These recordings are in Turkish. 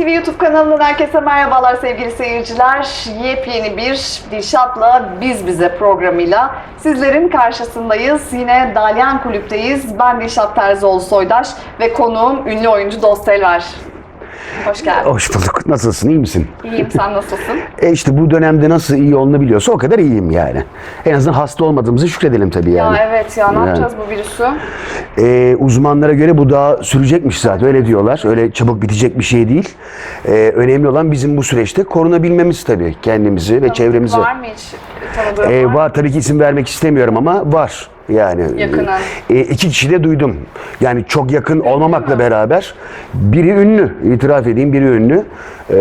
TV YouTube kanalından herkese merhabalar sevgili seyirciler. Yepyeni bir Dilşat'la Biz Bize programıyla sizlerin karşısındayız. Yine Dalyan Kulüp'teyiz. Ben Dilşat Terzioğlu Soydaş ve konuğum ünlü oyuncu Dost Elver. Hoş geldin. Hoş bulduk. Nasılsın? iyi misin? İyiyim, sen nasılsın? E işte bu dönemde nasıl iyi olunabiliyorsa o kadar iyiyim yani. En azından hasta olmadığımızı şükredelim tabii yani. Ya evet ya ne Yani. yapacağız bu virüsü? E, uzmanlara göre bu daha sürecekmiş zaten öyle diyorlar. Öyle çabuk bitecek bir şey değil. E, önemli olan bizim bu süreçte korunabilmemiz tabii kendimizi ve çevremizi. Var mı hiç tanıdığın E, var? var tabii ki isim vermek istemiyorum ama var. Yani Yakından. E, iki kişi de duydum. Yani çok yakın olmamakla beraber biri ünlü, itiraf edeyim biri ünlü. E,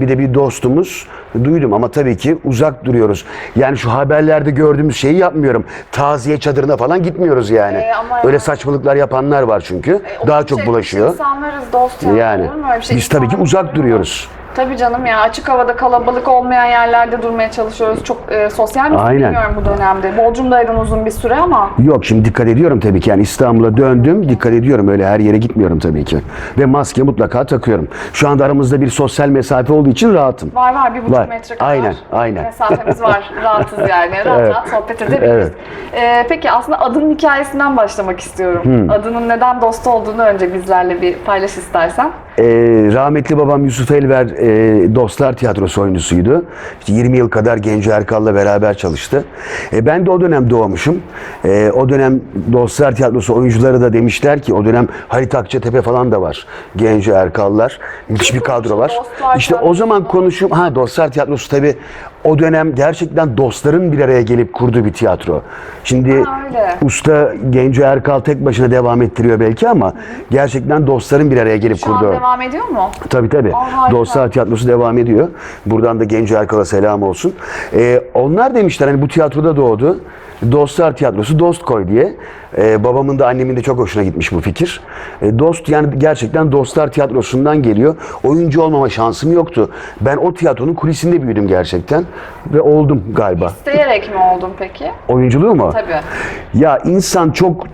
bir de bir dostumuz duydum ama tabii ki uzak duruyoruz. Yani şu haberlerde gördüğümüz şeyi yapmıyorum. Taziye çadırına falan gitmiyoruz yani. E, ama Öyle yani- saçmalıklar yapanlar var çünkü. O Daha çok bulaşıyor. İnsanlarız dost ya. Yani Olur mu öyle bir şey? biz tabii ki İnsanlar- uzak duruyoruz. Tabii canım ya açık havada kalabalık olmayan yerlerde durmaya çalışıyoruz. Çok e, sosyal misin Aynen. bilmiyorum bu dönemde. Bodrum'daydın uzun bir süre ama Yok şimdi dikkat ediyorum tabii ki. Yani İstanbul'a döndüm. Dikkat ediyorum. Öyle her yere gitmiyorum tabii ki. Ve maske mutlaka takıyorum. Şu anda aramızda bir sosyal mesafe olduğu için rahatım. var var bir buçuk Var. metre kadar Aynen, aynen. mesafemiz var. Rahatız yani. Rahat Evet. rahat sohbet edebiliriz. Evet. E, peki aslında adının hikayesinden başlamak istiyorum. Hmm. Adının neden dostu olduğunu önce bizlerle bir paylaş istersen. Ee, rahmetli babam Yusuf Elver e, Dostlar Tiyatrosu oyuncusuydu. İşte 20 yıl kadar Genco Erkal'la beraber çalıştı. E, ben de o dönem doğmuşum. E, o dönem Dostlar Tiyatrosu oyuncuları da demişler ki o dönem Halit Akçatepe falan da var. Genco Erkal'lar. Müthiş bir kadro var. Dostlar İşte o zaman konuşum. Ha Dostlar Tiyatrosu tabii o dönem gerçekten dostların bir araya gelip kurduğu bir tiyatro. Şimdi Ha, usta Genco Erkal tek başına devam ettiriyor belki ama gerçekten dostların bir araya gelip Şu kurduğu. an devam ediyor mu? Tabii tabii. Harika. Dostlar Tiyatrosu devam ediyor. Buradan da Genco Erkal'a selam olsun. Ee, onlar demişler hani bu tiyatroda doğdu. Dostlar Tiyatrosu Dost koy diye. Ee, babamın da annemin de çok hoşuna gitmiş bu fikir. Ee, dost yani gerçekten Dostlar Tiyatrosu'ndan geliyor. Oyuncu olmama şansım yoktu. Ben o tiyatronun kulisinde büyüdüm gerçekten. Ve oldum galiba. İsteyerek mi oldun peki? Oyunculuğu mu? Tabii. Ya insan çok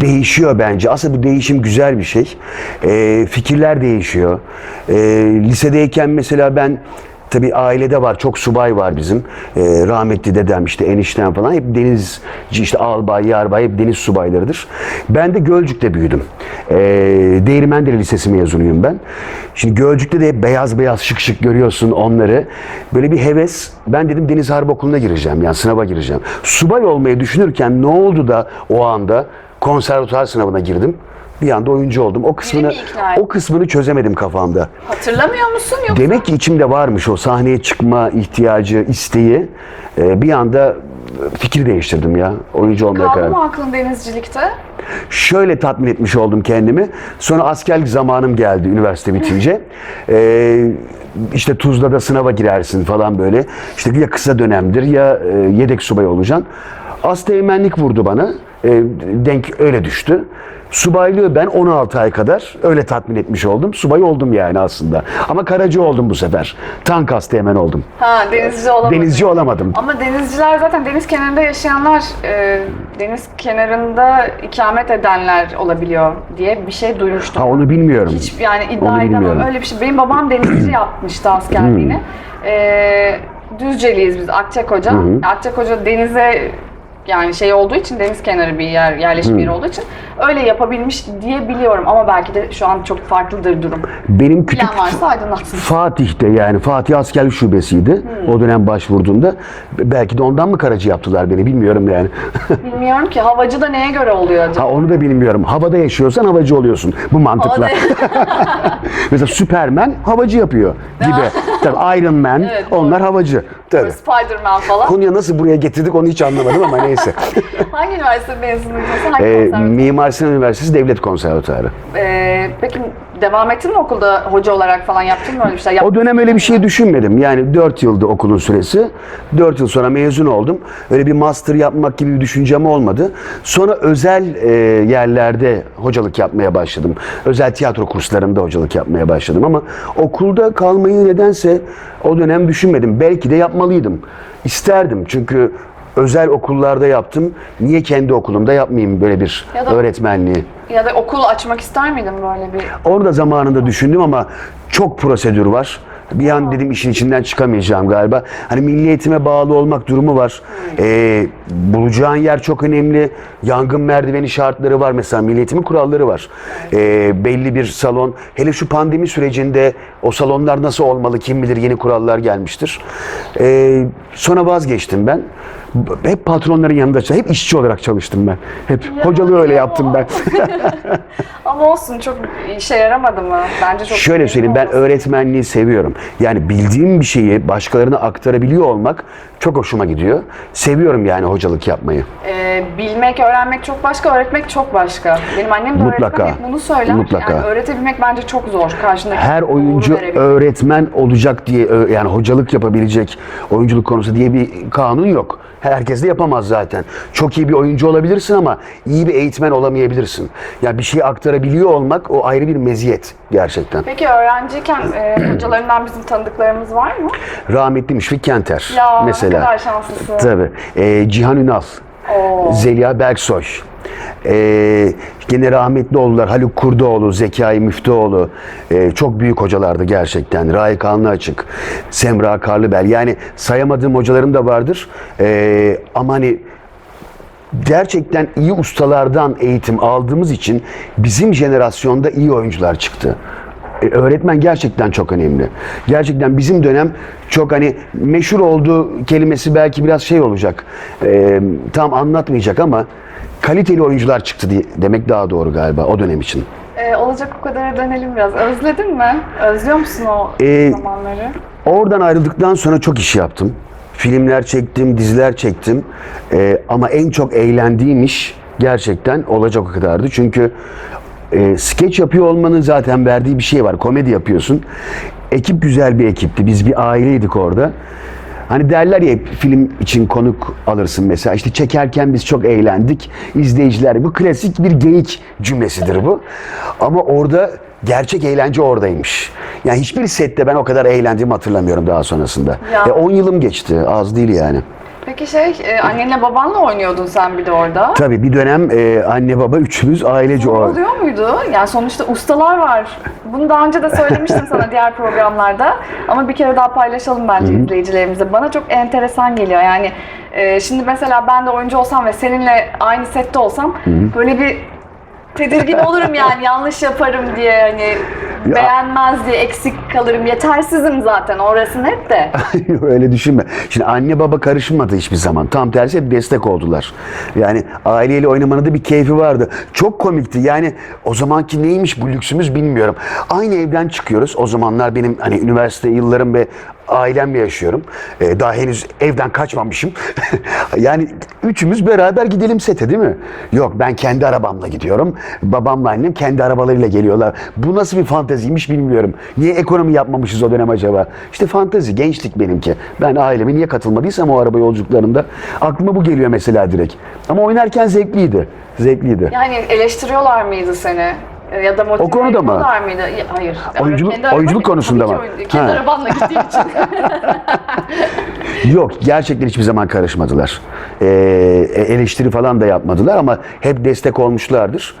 değişiyor bence. Aslında bu değişim güzel bir şey. Ee, fikirler değişiyor. Ee, lisedeyken mesela ben tabii ailede var çok subay var bizim. Ee, rahmetli dedem işte enişten falan hep denizci işte albay, yarbay hep deniz subaylarıdır. Ben de Gölcük'te büyüdüm. Ee, Değirmendere Lisesi mezunuyum ben. Şimdi Gölcük'te de hep beyaz beyaz şık şık görüyorsun onları. Böyle bir heves. Ben dedim Deniz Harp Okulu'na gireceğim yani sınava gireceğim. Subay olmayı düşünürken ne oldu da o anda konservatuar sınavına girdim. Bir anda oyuncu oldum. O kısmını o kısmını çözemedim kafamda. Hatırlamıyor musun yoksa? Demek ki içimde varmış o sahneye çıkma ihtiyacı, isteği. Ee, bir anda fikir değiştirdim ya. Oyuncu olmaya karar Kaldı mı aklın denizcilikte? Şöyle tatmin etmiş oldum kendimi. Sonra askerlik zamanım geldi üniversite bitince. Ee, işte Tuzla'da sınava girersin falan böyle. İşte ya kısa dönemdir ya e, yedek subay olacaksın. Asteğmenlik vurdu bana. Ee, denk öyle düştü. Subaylığı ben 16 ay kadar öyle tatmin etmiş oldum. Subay oldum yani aslında. Ama karacı oldum bu sefer. Tank asteğmen oldum. Ha denizci olamadın. Denizci olamadım. Ama denizciler zaten deniz kenarında yaşayanlar, e, deniz kenarında ikamet edenler olabiliyor diye bir şey duymuştum. Ha onu bilmiyorum. Hiç yani Onu iddia edemem bilmiyorum. öyle bir şey. Benim babam denizci yapmıştı askerliğini. Hmm. E, Düzceliyiz biz Akçakoca. Akçakoca denize yani şey olduğu için deniz kenarı bir yer, yerleşim yeri olduğu için öyle yapabilmiş diye biliyorum ama belki de şu an çok farklıdır durum. Benim küçük Plan varsa aydınlatsın. Fatih'te yani Fatih Askerlik Şubesi'ydi. O dönem başvurduğumda. Belki de ondan mı karacı yaptılar beni bilmiyorum yani. Bilmiyorum ki havacı da neye göre oluyor acaba? ha onu da bilmiyorum. Havada yaşıyorsan havacı oluyorsun. Bu mantıkla. Mesela Superman havacı yapıyor gibi. Tabii Iron Man Evet, onlar havacı. Tabii. Spider-Man falan. Konuya nasıl buraya getirdik onu hiç anlamadım ama neyse. Hangi üniversite mezunuydun? Hangi konservatuvar? Mimar Sinan Üniversitesi Devlet Konservatuarı. Ee, peki devam ettin mi okulda hoca olarak falan yaptın mı öyle bir şey? O dönem öyle bir şey düşünmedim. Yani 4 yıldı okulun süresi. 4 yıl sonra mezun oldum. Öyle bir master yapmak gibi bir düşüncem olmadı. Sonra özel e, yerlerde hocalık yapmaya başladım. Özel tiyatro kurslarında hocalık yapmaya başladım ama okulda kalmayı nedense o dönem düşünmedim. Belki de yapmalıydım. İsterdim çünkü özel okullarda yaptım. Niye kendi okulumda yapmayayım böyle bir Ya da- öğretmenliği? Ya da okul açmak ister miydin böyle bir? Onu da zamanında düşündüm ama çok prosedür var. Bir an dedim işin içinden çıkamayacağım galiba. Hani milli eğitime bağlı olmak durumu var. Ee, bulacağın yer çok önemli. Yangın merdiveni şartları var. Mesela milli eğitimin kuralları var. Ee, belli bir salon. Hele şu pandemi sürecinde o salonlar nasıl olmalı kim bilir yeni kurallar gelmiştir. Ee, sonra vazgeçtim ben. Hep patronların yanında, çalıştım. hep işçi olarak çalıştım ben. Hep hocalığı öyle ya. yaptım ben. Ama olsun çok işe yaramadı mı? Bence çok Şöyle söyleyeyim ben öğretmenliği seviyorum. Yani bildiğim bir şeyi başkalarına aktarabiliyor olmak çok hoşuma gidiyor. Seviyorum yani hocalık yapmayı. Ee, bilmek, öğrenmek çok başka, öğretmek çok başka. Benim annem de Mutlaka. öğretmen hep bunu söyler. Mutlaka. Yani öğretebilmek bence çok zor. Karşındaki Her oyuncu verebilmek. öğretmen olacak diye yani hocalık yapabilecek oyunculuk konusu diye bir kanun yok. Herkes de yapamaz zaten. Çok iyi bir oyuncu olabilirsin ama iyi bir eğitmen olamayabilirsin. Ya bir şeyi aktarabiliyor olmak o ayrı bir meziyet gerçekten. Peki öğrenciyken e, hocalarından bizim tanıdıklarımız var mı? Rahmetli Müşfik Kenter Ya mesela. ne kadar şanslısın. Tabii. Ee, Cihan Ünal. Oo. Zeliha Berksoy. Ee, yine rahmetli oldular. Haluk Kurdoğlu, Zekai Müftüoğlu. Ee, çok büyük hocalardı gerçekten. Raik Açık, Semra Karlıbel. Yani sayamadığım hocalarım da vardır. Ee, ama hani gerçekten iyi ustalardan eğitim aldığımız için bizim jenerasyonda iyi oyuncular çıktı. E, Öğretmen gerçekten çok önemli. Gerçekten bizim dönem çok hani meşhur olduğu kelimesi belki biraz şey olacak. E, tam anlatmayacak ama kaliteli oyuncular çıktı diye demek daha doğru galiba o dönem için. Ee, olacak o kadara dönelim biraz. Özledin mi? Özlüyor musun o Ee, zamanları? Oradan ayrıldıktan sonra çok iş yaptım. Filmler çektim, diziler çektim. Ee, ama en çok eğlendiğim iş gerçekten olacak o kadardı. Çünkü e, skeç yapıyor olmanın zaten verdiği bir şey var. Komedi yapıyorsun. Ekip güzel bir ekipti. Biz bir aileydik orada. Hani derler ya film için konuk alırsın mesela. İşte çekerken biz çok eğlendik. İzleyiciler bu klasik bir geyik cümlesidir bu. Ama orada gerçek eğlence oradaymış. Yani hiçbir sette ben o kadar eğlendiğimi hatırlamıyorum daha sonrasında. Ya. E 10 yılım geçti. Az değil yani. Peki şey, e, annenle babanla oynuyordun sen bir de orada. Tabii bir dönem e, anne baba üçümüz ailece o. Oluyor muydu? Yani sonuçta ustalar var. Bunu daha önce de söylemiştim sana diğer programlarda. Ama bir kere daha paylaşalım bence izleyicilerimize. Bana çok enteresan geliyor. Yani e, şimdi mesela ben de oyuncu olsam ve seninle aynı sette olsam böyle bir tedirgin olurum yani yanlış yaparım diye hani beğenmez diye eksik kalırım. Yetersizim zaten orası net de. Öyle düşünme. Şimdi anne baba karışmadı hiçbir zaman. Tam tersi hep destek oldular. Yani aileyle oynamanın da bir keyfi vardı. Çok komikti. Yani o zamanki neymiş bu lüksümüz bilmiyorum. Aynı evden çıkıyoruz. O zamanlar benim hani üniversite yıllarım ve ailemle yaşıyorum. Ee, daha henüz evden kaçmamışım. yani üçümüz beraber gidelim sete değil mi? Yok ben kendi arabamla gidiyorum. Babamla annem kendi arabalarıyla geliyorlar. Bu nasıl bir fanteziymiş bilmiyorum. Niye ekonomi yapmamışız o dönem acaba? İşte fantezi, gençlik benimki. Ben aileme niye katılmadıysam o araba yolculuklarında aklıma bu geliyor mesela direkt. Ama oynarken zevkliydi. Zevkliydi. Yani eleştiriyorlar mıydı seni? E, Ya da motive O konuda mı? mıydı? Ya, Hayır. Oyunculuk- Kendi oyunculuk konusunda mı? ki oyun- Kendi Ha. arabanla gittiğim için. Yok gerçekten hiçbir zaman karışmadılar. Ee, eleştiri falan da yapmadılar ama hep destek olmuşlardır.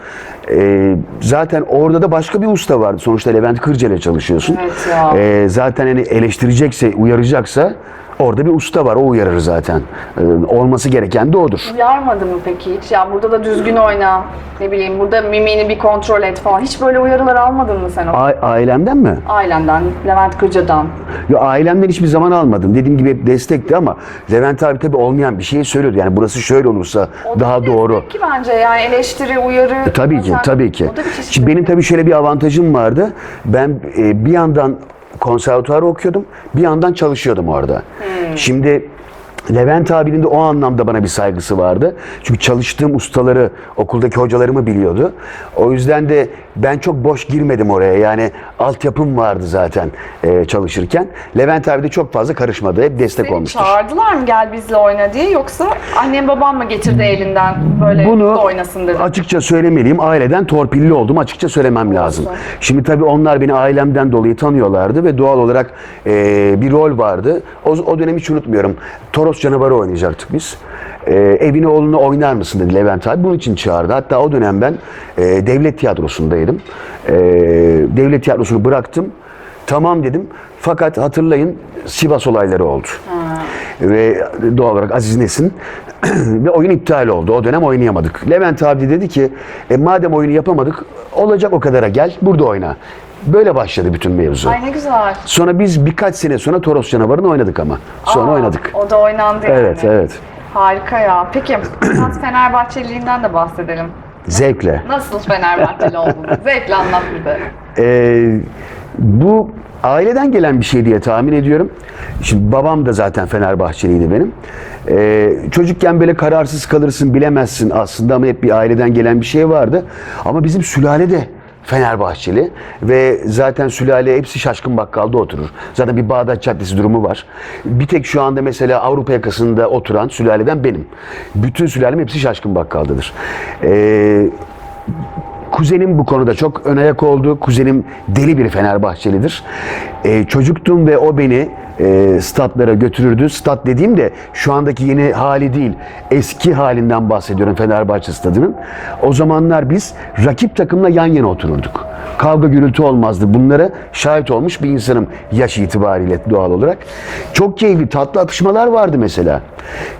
Ee, zaten orada da başka bir usta vardı. Sonuçta Levent Kırca ile çalışıyorsun. Evet ya. Ee, zaten hani eleştirecekse, uyaracaksa orada bir usta var. O uyarır zaten. Ee, olması gereken de odur. Uyarmadı mı peki hiç? Ya burada da düzgün oyna. Ne bileyim burada mimini bir kontrol et falan. Hiç böyle uyarılar almadın mı sen? A- ailemden mi? Ailenden, Levent Kırca'dan. Yo, ailemden hiçbir zaman almadım. Dediğim gibi hep destekti ama Levent abi tabii olmayan bir şeyi söylüyordu. Yani burası şöyle olursa O da daha bir doğru. ki bence yani eleştiri, uyarı. E, Tabii ki, Sen- tabii ki. Da Şimdi benim tabii şöyle bir avantajım vardı. Ben e, bir yandan konservatuarı okuyordum, bir yandan çalışıyordum orada. Hmm. Şimdi Levent abinin de o anlamda bana bir saygısı vardı. Çünkü çalıştığım ustaları, okuldaki hocalarımı biliyordu. O yüzden de ben çok boş girmedim oraya. Yani altyapım vardı zaten e, çalışırken. Levent abi de çok fazla karışmadı. Hep destek Seni olmuştur. çağırdılar mı gel bizle oyna diye yoksa annem babam mı getirdi elinden böyle Bunu oynasın dedi. açıkça söylemeliyim. Aileden torpilli oldum. Açıkça söylemem lazım. Şimdi tabii onlar beni ailemden dolayı tanıyorlardı ve doğal olarak e, bir rol vardı. O, o dönemi hiç unutmuyorum. Toros canavarı oynayacaktık biz. e, evine oğlunu oynar mısın dedi Levent abi. Bunun için çağırdı. Hatta o dönem ben e, devlet tiyatrosundaydım. E, devlet tiyatrosunu bıraktım. Tamam dedim. Fakat hatırlayın Sivas olayları oldu. Ve doğal olarak Aziz Nesin ve oyun iptal oldu. O dönem oynayamadık. Levent abi dedi ki e, madem oyunu yapamadık olacak o kadara gel burada oyna. Böyle başladı bütün mevzu. Ay ne güzel. Sonra biz birkaç sene sonra Toros Canavarı'nı oynadık ama. Sonra Aa, oynadık. O da oynandı yani. Evet, evet. Harika ya. Peki biraz Fenerbahçeliğinden de bahsedelim. Zevkle. Nasıl Fenerbahçeli oldunuz? Zevkle anlat bize. Ee, bu aileden gelen bir şey diye tahmin ediyorum. Şimdi babam da zaten Fenerbahçeliydi benim. Ee, çocukken böyle kararsız kalırsın bilemezsin aslında ama hep bir aileden gelen bir şey vardı. Ama bizim sülale de Fenerbahçeli ve zaten sülale hepsi şaşkın bakkalda oturur. Zaten bir Bağdat Caddesi durumu var. Bir tek şu anda mesela Avrupa yakasında oturan sülaleden benim. Bütün sülalem hepsi şaşkın bakkaldadır. Ee, Kuzenim bu konuda çok ön ayak oldu. Kuzenim deli bir Fenerbahçelidir. Ee, çocuktum ve o beni e, statlara götürürdü. Stat dediğim de şu andaki yeni hali değil. Eski halinden bahsediyorum Fenerbahçe stadının. O zamanlar biz rakip takımla yan yana otururduk. Kavga gürültü olmazdı. Bunlara şahit olmuş bir insanım yaş itibariyle doğal olarak. Çok keyifli tatlı atışmalar vardı mesela.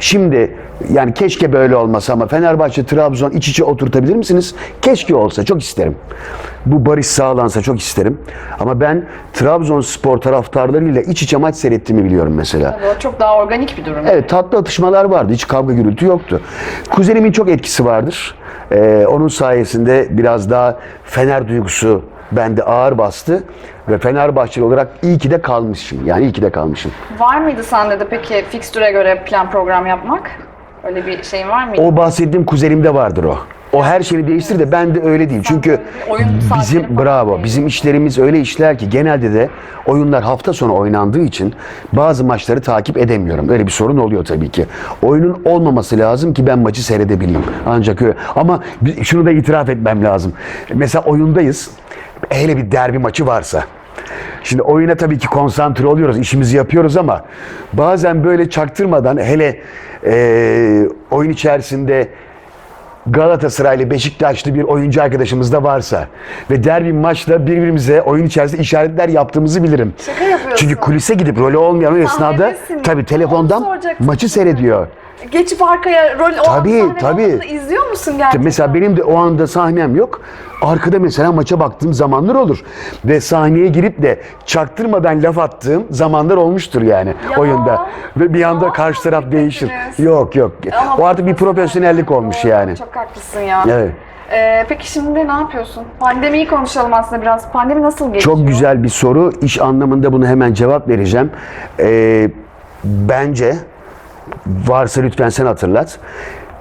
Şimdi yani keşke böyle olmasa ama Fenerbahçe Trabzon iç içe oturtabilir misiniz? Keşke olsa çok isterim. Bu barış sağlansa çok isterim. Ama ben Trabzonspor taraftarlarıyla iç içe maç seyrettiğimi biliyorum mesela. Tabii o çok daha organik bir durum. Evet tatlı atışmalar vardı. Hiç kavga gürültü yoktu. Kuzenimin çok etkisi vardır. Ee, onun sayesinde biraz daha Fener duygusu bende ağır bastı. Ve Fenerbahçeli olarak iyi ki de kalmışım. Yani iyi ki de kalmışım. Var mıydı sende de peki fikstüre göre plan program yapmak? Öyle bir şeyin var mıydı? O bahsettiğim kuzenimde vardır o. O her şeyi değiştir de ben de öyle değil. Çünkü bizim bravo bizim işlerimiz öyle işler ki genelde de oyunlar hafta sonu oynandığı için bazı maçları takip edemiyorum. Öyle bir sorun oluyor tabii ki. Oyunun olmaması lazım ki ben maçı seyredebileyim. Ancak öyle. Ama şunu da itiraf etmem lazım. Mesela oyundayız. Hele bir derbi maçı varsa. Şimdi oyuna tabii ki konsantre oluyoruz, işimizi yapıyoruz ama bazen böyle çaktırmadan hele eee, oyun içerisinde Galatasaraylı, Beşiktaşlı bir oyuncu arkadaşımız da varsa ve derbi maçta birbirimize oyun içerisinde işaretler yaptığımızı bilirim. Şaka yapıyorsun. Çünkü kulise gidip rolü olmayan o esnada tabii telefondan maçı seyrediyor. Geçip arkaya rol o Tabii, an sahne tabii. izliyor musun gerçekten? Mesela benim de o anda sahnem yok. Arkada mesela maça baktığım zamanlar olur. Ve sahneye girip de çaktırmadan laf attığım zamanlar olmuştur yani Ya. oyunda. Ve bir anda karşı taraf değişir. Yok yok. Ama O artık bir profesyonellik olmuş Doğru, yani. Çok haklısın ya. Evet. Ee, peki şimdi ne yapıyorsun? Pandemiyi konuşalım aslında biraz. Pandemi nasıl geçiyor? Çok güzel bir soru. İş anlamında bunu hemen cevap vereceğim. Ee, bence varsa lütfen sen hatırlat.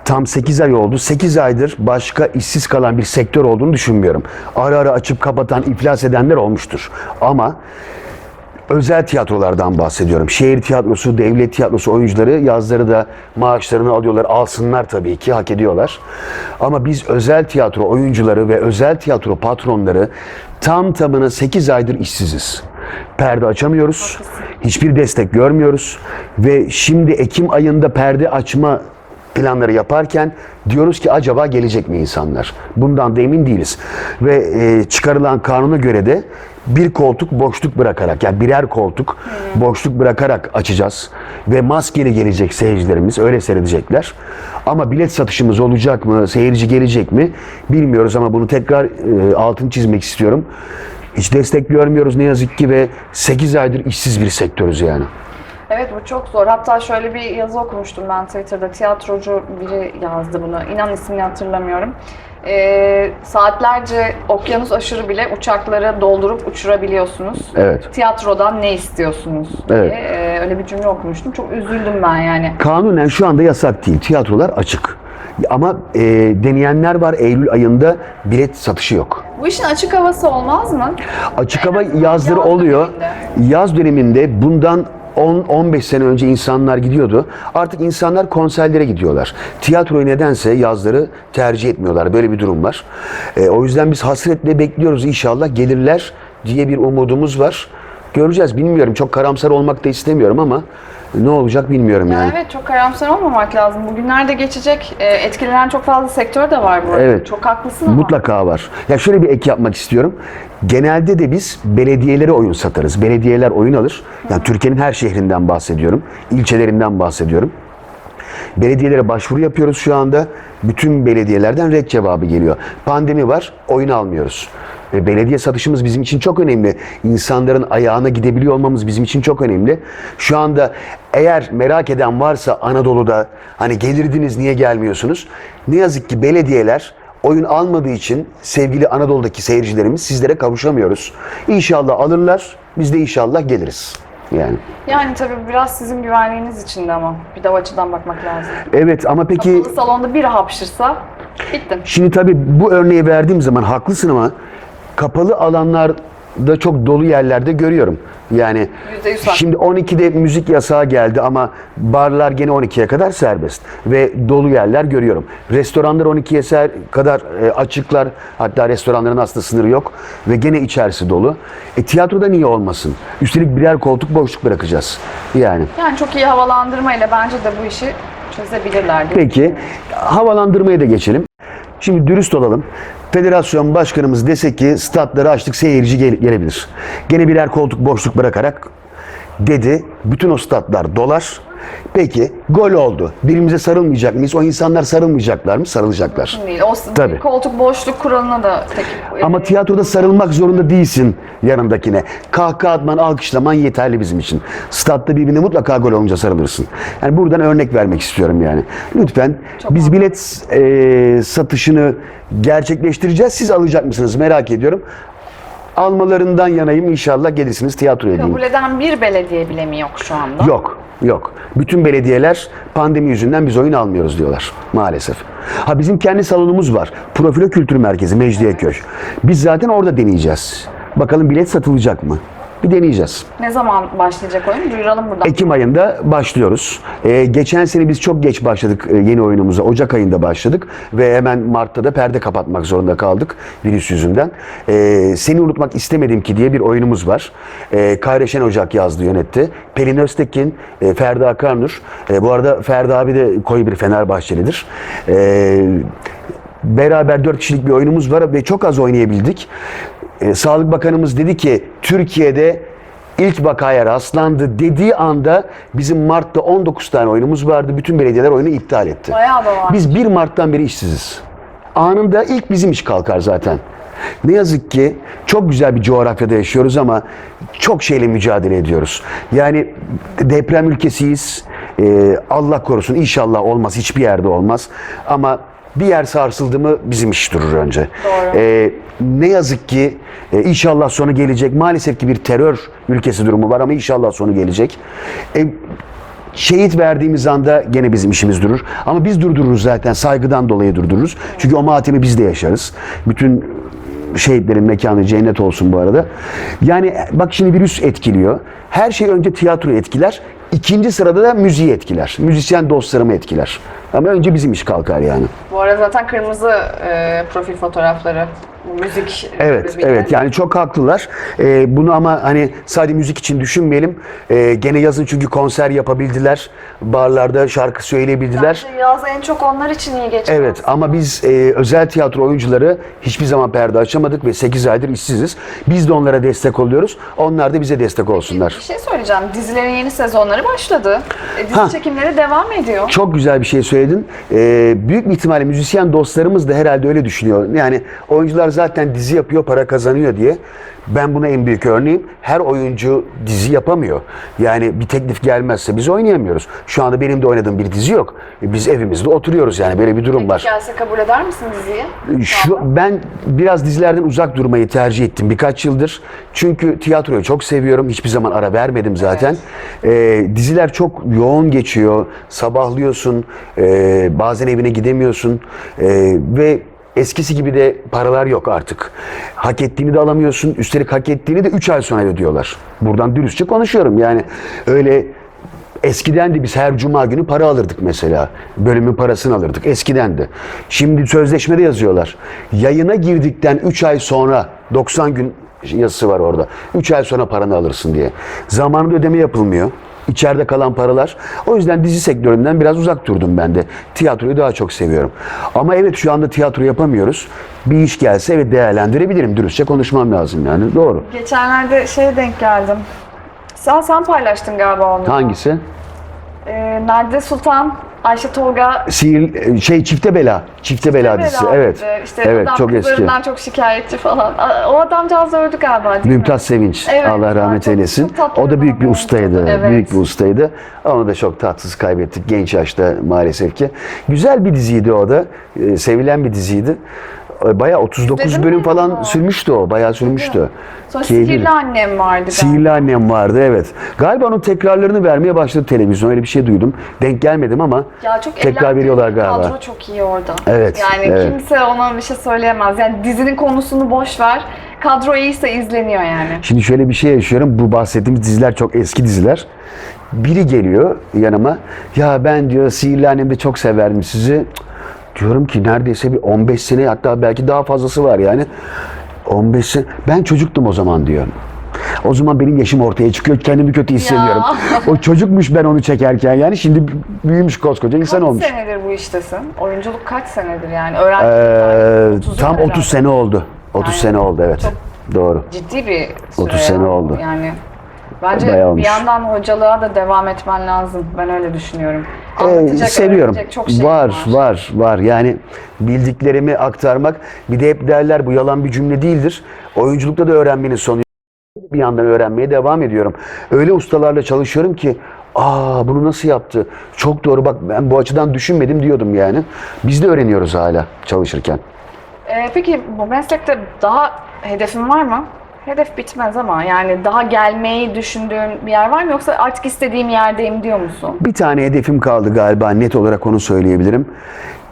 Tam 8 ay oldu. 8 aydır başka işsiz kalan bir sektör olduğunu düşünmüyorum. Ara ara açıp kapatan, iflas edenler olmuştur. Ama özel tiyatrolardan bahsediyorum. Şehir tiyatrosu, devlet tiyatrosu oyuncuları yazları da maaşlarını alıyorlar. Alsınlar tabii ki, hak ediyorlar. Ama biz özel tiyatro oyuncuları ve özel tiyatro patronları tam tamına 8 aydır işsiziz. Perde açamıyoruz. Hiçbir destek görmüyoruz. Ve şimdi Ekim ayında perde açma planları yaparken diyoruz ki acaba gelecek mi insanlar? Bundan da emin değiliz. Ve e, çıkarılan kanuna göre de bir koltuk boşluk bırakarak yani birer koltuk boşluk bırakarak açacağız. Ve maskeli gelecek seyircilerimiz öyle seyredecekler. Ama bilet satışımız olacak mı? Seyirci gelecek mi? Bilmiyoruz ama bunu tekrar e, altını çizmek istiyorum. Hiç destek görmüyoruz ne yazık ki ve 8 aydır işsiz bir sektörüz yani. Evet bu çok zor. Hatta şöyle bir yazı okumuştum ben Twitter'da. Tiyatrocu biri yazdı bunu. İnan ismini hatırlamıyorum. Ee, saatlerce okyanus aşırı bile uçakları doldurup uçurabiliyorsunuz. Evet. Tiyatrodan ne istiyorsunuz diye Evet. ee, öyle bir cümle okumuştum. Çok üzüldüm ben yani. Kanunen şu anda yasak değil. Tiyatrolar açık. Ama e, deneyenler var. Eylül ayında bilet satışı yok. Bu işin açık havası olmaz mı? Açık hava yazları yaz oluyor. döneminde. Yaz döneminde bundan 10-15 sene önce insanlar gidiyordu. Artık insanlar konserlere gidiyorlar. Tiyatroyu nedense yazları tercih etmiyorlar. Böyle bir durum var. E, o yüzden biz hasretle bekliyoruz inşallah gelirler diye bir umudumuz var. Göreceğiz bilmiyorum. Çok karamsar olmak da istemiyorum ama Ne olacak bilmiyorum Ya yani. evet çok karamsar olmamak lazım. Bugünler de geçecek. E, etkilenen çok fazla sektör de var burada. Evet. Çok haklısın ama. Mutlaka var. Ya şöyle bir ek yapmak istiyorum. Genelde de biz belediyelere oyun satarız. Belediyeler oyun alır. Yani Türkiye'nin her şehrinden bahsediyorum. ilçelerinden bahsediyorum. Belediyelere başvuru yapıyoruz şu anda. Bütün belediyelerden red cevabı geliyor. Pandemi var, oyun almıyoruz. Ve belediye satışımız bizim için çok önemli. İnsanların ayağına gidebiliyor olmamız bizim için çok önemli. Şu anda eğer merak eden varsa Anadolu'da hani gelirdiniz niye gelmiyorsunuz? Ne yazık ki belediyeler oyun almadığı için sevgili Anadolu'daki seyircilerimiz sizlere kavuşamıyoruz. İnşallah alırlar, biz de inşallah geliriz. Yani. Yani tabii biraz sizin güvenliğiniz için de ama bir de o açıdan bakmak lazım. Evet ama peki Kapalı salonda bir hapşırsa bittin. Şimdi tabii bu örneği verdiğim zaman haklısın ama kapalı alanlarda çok dolu yerlerde görüyorum. Yani %100 var. şimdi 12'de müzik yasağı geldi ama barlar gene 12'ye kadar serbest ve dolu yerler görüyorum. Restoranlar 12'ye ser- kadar e, açıklar. Hatta restoranların aslında sınırı yok ve gene içerisi dolu. E tiyatroda niye olmasın? Üstelik birer koltuk boşluk bırakacağız. Yani Yani çok iyi havalandırmayla bence de bu işi çözebilirler. Peki havalandırmaya da geçelim. Şimdi dürüst olalım. Federasyon başkanımız dese ki statları açtık seyirci gel- gelebilir. Gene birer koltuk boşluk bırakarak dedi. Bütün o statlar dolar. Peki gol oldu. Birbirimize sarılmayacak mıyız? O insanlar sarılmayacaklar mı? Sarılacaklar. Değil. O Tabii. koltuk boşluk kuralına da tek Ama tiyatroda sarılmak zorunda değilsin yanındakine. Kahkaha atman, alkışlaman yeterli bizim için. Statta birbirine mutlaka gol olunca sarılırsın. Yani buradan örnek vermek istiyorum yani. Lütfen biz bilet e, satışını gerçekleştireceğiz. Siz alacak mısınız merak ediyorum. Almalarından yanayım inşallah gelirsiniz tiyatroya diyeyim. kabul eden bir belediye bile mi yok şu anda? Yok, yok. Bütün belediyeler pandemi yüzünden biz oyun almıyoruz diyorlar maalesef. Ha bizim kendi salonumuz var. Profilo Kültür Merkezi Mecidiyeköy. Biz zaten orada deneyeceğiz. Bakalım bilet satılacak mı? Bir deneyeceğiz. Ne zaman başlayacak oyun? Duyuralım buradan. Ekim ayında başlıyoruz. Ee, geçen sene biz çok geç başladık e, yeni oyunumuza. Ocak ayında başladık ve hemen Mart'ta da perde kapatmak zorunda kaldık virüs yüzünden. Ee, Seni unutmak istemedim ki diye bir oyunumuz var. Ee, Kayra Şen Ocak yazdı yönetti. Pelin Öztekin, e, Ferda Akarnur. E, bu arada Ferda abi de koyu bir Fenerbahçelidir. Ee, beraber dört kişilik bir oyunumuz var ve çok az oynayabildik. Ee, Sağlık Bakanımız dedi ki Türkiye'de ilk vakaya rastlandı dediği anda bizim Mart'ta 19 tane oyunumuz vardı. Bütün belediyeler oyunu iptal etti. Bayağı da var. Biz 1 Mart'tan beri işsiziz. Anında ilk bizim iş kalkar zaten. Ne yazık ki çok güzel bir coğrafyada yaşıyoruz ama çok şeyle mücadele ediyoruz. Yani deprem ülkesiyiz. Ee, Allah korusun inşallah olmaz hiçbir yerde olmaz. Ama bir yer sarsıldı mı bizim iş durur önce. Doğru. Ee, ne yazık ki e, inşallah sonu gelecek. Maalesef ki bir terör ülkesi durumu var ama inşallah sonu gelecek. E, Şehit verdiğimiz anda gene bizim işimiz durur. Ama biz durdururuz zaten. Saygıdan dolayı durdururuz. Çünkü o matemi biz de yaşarız. Bütün şehitlerin mekanı cennet olsun bu arada. Yani bak şimdi virüs etkiliyor. Her şey önce tiyatro etkiler. İkinci sırada da müziği etkiler. Müzisyen dostlarımı etkiler. Ama önce bizim iş kalkar yani. Bu arada zaten kırmızı e, profil fotoğrafları. Müzik Evet, evet. Yani çok haklılar. Ee, bunu ama hani sadece müzik için düşünmeyelim. Ee, gene yazın çünkü konser yapabildiler. Barlarda şarkı söyleyebildiler. Bence yaz en çok onlar için iyi geçti. Evet ama biz e, özel tiyatro oyuncuları hiçbir zaman perde açamadık ve 8 aydır işsiziz. Biz de onlara destek oluyoruz. Onlar da bize destek olsunlar. Bir şey söyleyeceğim. Dizilerin yeni sezonları başladı. E, dizi Ha. çekimleri devam ediyor. Çok güzel bir şey söyledin. Ee, büyük bir ihtimalle müzisyen dostlarımız da herhalde öyle düşünüyor. Yani oyuncular zaten dizi yapıyor, para kazanıyor diye. Ben buna en büyük örneğim. Her oyuncu dizi yapamıyor. Yani bir teklif gelmezse biz oynayamıyoruz. Şu anda benim de oynadığım bir dizi yok. E, Biz evimizde oturuyoruz yani böyle bir durum var. Gelse kabul eder misin diziyi? Şu, ben biraz dizilerden uzak durmayı tercih ettim birkaç yıldır. Çünkü tiyatroyu çok seviyorum. Hiçbir zaman ara vermedim zaten. Ee, diziler çok yoğun geçiyor. Sabahlıyorsun. ee, bazen evine gidemiyorsun. Ee, ve eskisi gibi de paralar yok artık. Hak ettiğini de alamıyorsun. Üstelik hak ettiğini de 3 ay sonra ödüyorlar. Buradan dürüstçe konuşuyorum. Yani öyle Eskiden de biz her cuma günü para alırdık mesela. Bölümün parasını alırdık. Eskiden de. Şimdi sözleşmede yazıyorlar. Yayına girdikten 3 ay sonra 90 gün yazısı var orada. 3 ay sonra paranı alırsın diye. Zamanında ödeme yapılmıyor. İçeride kalan paralar. O yüzden dizi sektöründen biraz uzak durdum ben de. Tiyatroyu daha çok seviyorum. Ama evet şu anda tiyatro yapamıyoruz. Bir iş gelse evet değerlendirebilirim. Dürüstçe konuşmam lazım yani. Doğru. Geçenlerde şeye denk geldim. Sen, sen paylaştın galiba onu. Hangisi? Ee, Nadide Sultan, Ayşe Tolga Sihir şey çifte bela. Çifte bela dizisi. Evet. İşte evet adam çok eski. kızlarından çok şikayetçi falan. Aa, O adamcağız öldü galiba değil mi? Mümtaz Sevinç. Evet, Allah rahmet çok- eylesin. çok tatlı o da bir büyük bir adam ustaydı. Evet. Büyük bir ustaydı. Onu da çok tatsız kaybettik genç yaşta maalesef ki. Güzel bir diziydi o da. Ee, sevilen bir diziydi. Ee, Bayağı 39 İzledin bölüm mi falan onu? sürmüştü o. Bayağı sürmüştü. Sonra Keyifliydi. Sihirli Annem vardı. Sihirli Annem vardı evet. Galiba onun tekrarlarını vermeye başladı televizyon. Öyle bir şey duydum. Denk gelmedim ama Ya çok tekrar eğlenceli veriyorlar bir galiba. Kadro çok iyi orada. Evet, Yani evet. kimse ona bir şey söyleyemez. Yani dizinin konusunu boş ver. Kadro iyiyse izleniyor yani. Şimdi şöyle bir şey yaşıyorum. Bu bahsettiğimiz diziler çok eski diziler. Biri geliyor yanıma. Ya ben diyor Sihirli Annem'de çok severdim sizi. Cık, Diyorum ki neredeyse bir 15 sene hatta belki daha fazlası var yani. 15 sene. Ben çocuktum o zaman diyor. O zaman benim yaşım ortaya çıkıyor. Kendimi kötü hissediyorum. O çocukmuş ben onu çekerken yani. Şimdi büyümüş koskoca insan Kaç olmuş. senedir bu iştesin? Oyunculuk kaç senedir yani? Öğrenci Ee, 30 tam herhalde. 30 sene oldu. 30 Aynen. sene oldu evet. Doğru. Ciddi bir süre. 30 sene ya. oldu. Yani bence Bayağı bir yandan hocalığa da devam etmen lazım. Ben öyle düşünüyorum. Ee, Anlatacak, seviyorum. öğretecek çok şey var, var, var. Yani bildiklerimi aktarmak. Bir de hep derler bu yalan bir cümle değildir. Oyunculukta da öğrenmenin sonu. Bir yandan öğrenmeye devam ediyorum. Öyle ustalarla çalışıyorum ki Aa bunu nasıl yaptı? Çok doğru bak ben bu açıdan düşünmedim diyordum yani. Biz de öğreniyoruz hala çalışırken. Ee, peki bu meslekte daha hedefin var mı? Hedef bitmez ama yani daha gelmeyi düşündüğün bir yer var mı yoksa artık istediğim yerdeyim diyor musun? Bir tane hedefim kaldı galiba net olarak onu söyleyebilirim.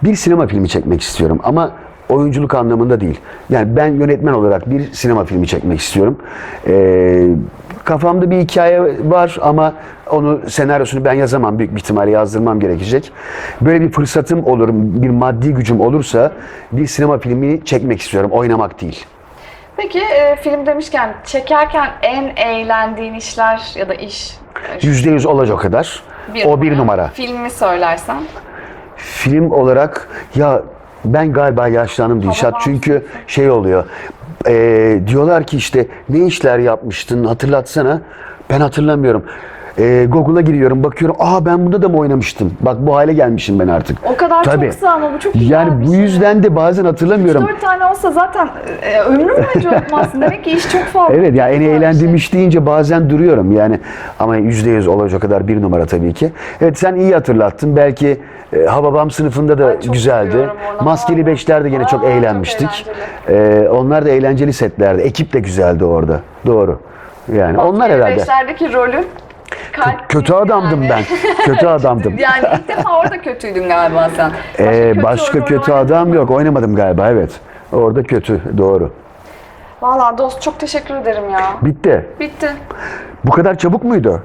Bir sinema filmi çekmek istiyorum ama oyunculuk anlamında değil. Yani ben yönetmen olarak bir sinema filmi çekmek istiyorum. Ee, kafamda bir hikaye var ama onu senaryosunu ben yazamam büyük bir ihtimalle yazdırmam gerekecek. Böyle bir fırsatım olur, bir maddi gücüm olursa bir sinema filmi çekmek istiyorum, oynamak değil. Peki e, film demişken çekerken en eğlendiğin işler ya da iş? Yüzde yüz olacak kadar. o bir numara. Filmi söylersen. film olarak ya ben galiba yaşlandım Dilşat çünkü şey oluyor e, diyorlar ki işte ne işler yapmıştın hatırlatsana ben hatırlamıyorum e, Google'a giriyorum bakıyorum aa ben bunda da mı oynamıştım bak bu hale gelmişim ben artık O kadar Tabii. çoksa ama bu çok güzel yani bir bu şey. yüzden de bazen hatırlamıyorum 4 tane olsa zaten e, ömrüm boyunca unutmazsın. Demek ki iş çok fazla. Evet ya en Güzel bir eğlendiğim şey. iş deyince bazen duruyorum yani ama yüzde yüz olacak kadar bir numara tabii ki. Evet sen iyi hatırlattın belki e, Hababam sınıfında da Ay, çok güzeldi. seviyorum onu. Maskeli Beşler de yine Aa, çok çok eğlenmiştik. E, onlar da eğlenceli setlerdi. Ekip de güzeldi orada. Doğru. Yani onlar herhalde. Beşlerdeki rolün kalp Kötü adamdım yani. ben. Kötü adamdım. Yani ilk defa orada kötüydün galiba sen. Ee, başka rol kötü oynadın adam mı? yok. Oynamadım galiba evet. Orada kötü. Doğru. Valla dost çok teşekkür ederim ya. Bitti. Bitti. Bu kadar çabuk muydu?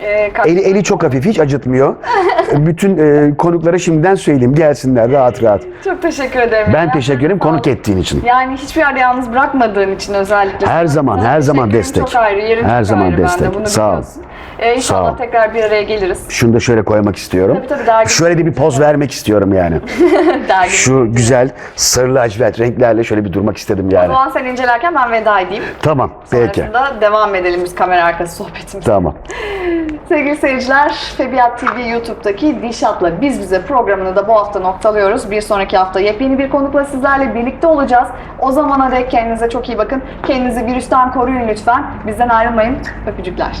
Ee, Eli, eli çok hafif, hiç acıtmıyor. Bütün e, konuklara şimdiden söyleyeyim, gelsinler rahat rahat. Çok teşekkür ederim. Ben ya. teşekkür ederim konuk ettiğin için. Yani hiçbir yerde yalnız bırakmadığın için özellikle. Her zaman, her zaman destek. Çok ayrı, yerin Her çok zaman ayrı. Ben de destek. bunu Sağ ol. Ee, inşallah Sağ ol. tekrar bir araya geliriz. Şunu da şöyle koymak istiyorum. Tabii, tabii, dergi- Şöyle de bir poz vermek istiyorum yani. Dergi. Şu güzel sarı lacivert renklerle şöyle bir durmak istedim O yani. zaman sen incelerken ben veda edeyim. Tamam, peki. Sonrasında devam edelim biz kamera arkası sohbetimize. Tamam. Sevgili seyirciler, Febiyat TV YouTube'daki Dişat'la Biz Bize programını da bu hafta noktalıyoruz. Bir sonraki hafta yepyeni bir konukla sizlerle birlikte olacağız. O zamana dek kendinize çok iyi bakın. Kendinizi virüsten koruyun lütfen. Bizden ayrılmayın. Öpücükler.